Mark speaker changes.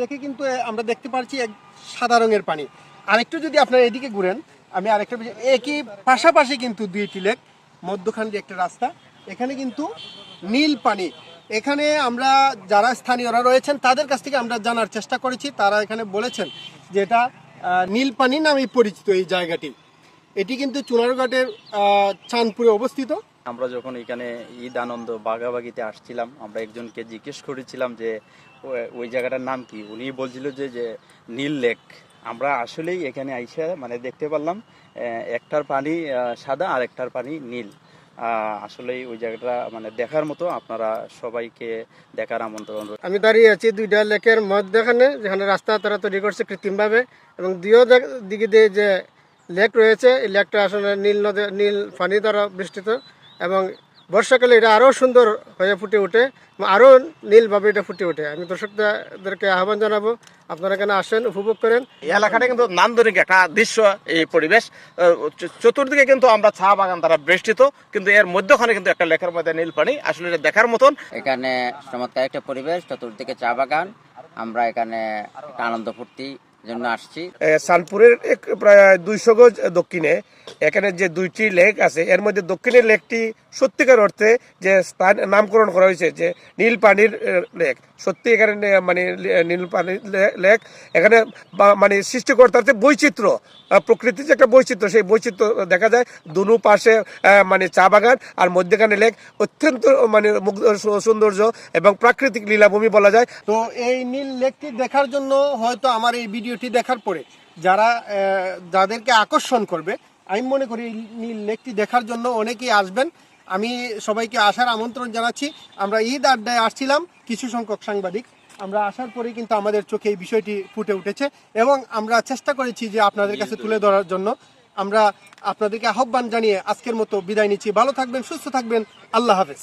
Speaker 1: লেকে কিন্তু আমরা দেখতে পাচ্ছি এক সাদা রঙের পানি। আরেকটু যদি আপনারা এদিকে ঘুরেন, আমি আরেকটা একই পাশাপাশি কিন্তু দুইটি লেক, মধ্যখান দিয়ে একটা রাস্তা, এখানে কিন্তু নীল পানি। এখানে আমরা যারা স্থানীয়রা রয়েছেন, তাদের কাছ থেকে আমরা জানার চেষ্টা করেছি। তারা এখানে বলেছেন যে এটা নীল পানি নামেই পরিচিত এই জায়গাটি। এটি কিন্তু চুনারঘাটের চাঁদপুরে অবস্থিত।
Speaker 2: আমরা যখন এখানে ঈদ আনন্দ বাগাবাগিতে আসছিলাম, আমরা একজনকে জিজ্ঞেস করেছিলাম যে, ওই জায়গাটার নাম কি? উনি বলছিল যে যে নীল লেক। আমরা আসলেই এখানে আইসা মানে দেখতে পারলাম একটার পানি সাদা আর একটার পানি নীল। আসলেই ওই জায়গাটা মানে দেখার মতো আপনারা সবাইকে দেখার আমন্ত্রণ
Speaker 1: আমি দাঁড়িয়ে আছি দুইটা লেকের মধ্যখানে, যেখানে রাস্তা তারা তৈরি করছে কৃত্রিমভাবে এবং দিক- দিকে দিয়ে যে লেক রয়েছে, এই লেকটা আসলে নীল নদী, নীল পানি দ্বারা বেষ্টিত। এবং বর্ষাকালে এটা আরও সুন্দর হয়ে ফুটে ওঠে এবং আরও নীলভাবে এটা ফুটে ওঠে। আমি দর্শকদেরকে আহ্বান জানাব আপনারা এখানে আসেন উপভোগ করেন।
Speaker 3: এই এলাকাটা কিন্তু নান্দনিক একটা দৃশ্য এই পরিবেশ। চতুর্দিকে কিন্তু আমরা চা বাগান দ্বারা বেষ্টিত কিন্তু এর মধ্যখানে কিন্তু একটা লেখার মধ্যে নীল পানি আসলে এটা দেখার মতন
Speaker 4: এখানে চমৎকার একটা পরিবেশ চতুর্দিকে চা বাগান। আমরা এখানে একটা আনন্দ ফুর্তি জন্য আসছি।
Speaker 3: সানপুরের এক প্রায় দুইশো গজ দক্ষিণে। এখানে যে দুইটি লেক আছে, এর মধ্যে দক্ষিণের লেকটি সত্যিকার অর্থে যে স্থান, নামকরণ করা হয়েছে, যে নীল পানির লেক। সত্যি এখানে মানে নীল পানির লেক। এখানে মানে সৃষ্টিকর্তার যে বৈচিত্র্য প্রকৃতির যে একটা বৈচিত্র্য, সেই বৈচিত্র্য দেখা যায়। দুনু পাশে মানে চা বাগান, আর মধ্যখানে লেক। অত্যন্ত মানে সৌন্দর্য এবং প্রাকৃতিক লীলাভূমি বলা যায়।
Speaker 1: তো এই নীল লেকটি দেখার জন্য হয়তো আমার এই ভিডিওটি দেখার পরে যারা যাদেরকে আকর্ষণ করবে, আমি মনে করি নীল লেকটি দেখার জন্য অনেকেই আসবেন। আমি সবাইকে আসার আমন্ত্রণ জানাচ্ছি। আমরা ঈদ আড্ডায় আসছিলাম, কিছু সংখ্যক সাংবাদিক। আমরা আসার পরে কিন্তু আমাদের চোখে এই বিষয়টি ফুটে উঠেছে এবং আমরা চেষ্টা করেছি যে আপনাদের কাছে তুলে ধরার জন্য। আমরা আপনাদেরকে আহ্বান জানিয়ে আজকের মতো বিদায় নিচ্ছি। ভালো থাকবেন, সুস্থ থাকবেন। আল্লাহ হাফেজ।